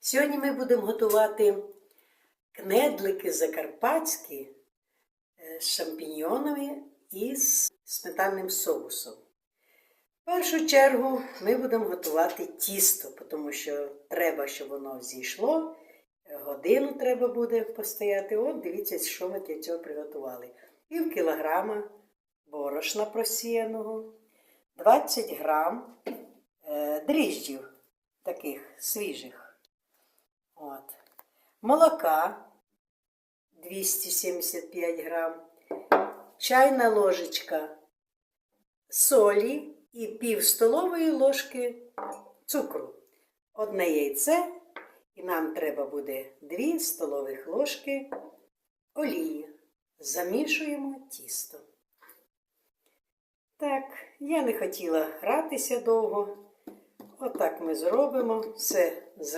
Сьогодні ми будемо готувати кнедлики закарпатські е, з шампіньйонами і з сметанним соусом. В першу чергу ми будемо готувати тісто, тому що треба, щоб воно зійшло. Годину треба буде постояти. От дивіться, що ми для цього приготували. Пів кілограма борошна просіяного, 20 грам е, дріжджів таких свіжих. От. Молока 275 грам, чайна ложечка солі і пів столової ложки цукру. Одне яйце, і нам треба буде 2 столових ложки олії. Замішуємо тісто. Так, я не хотіла гратися довго. Отак ми зробимо все зразу.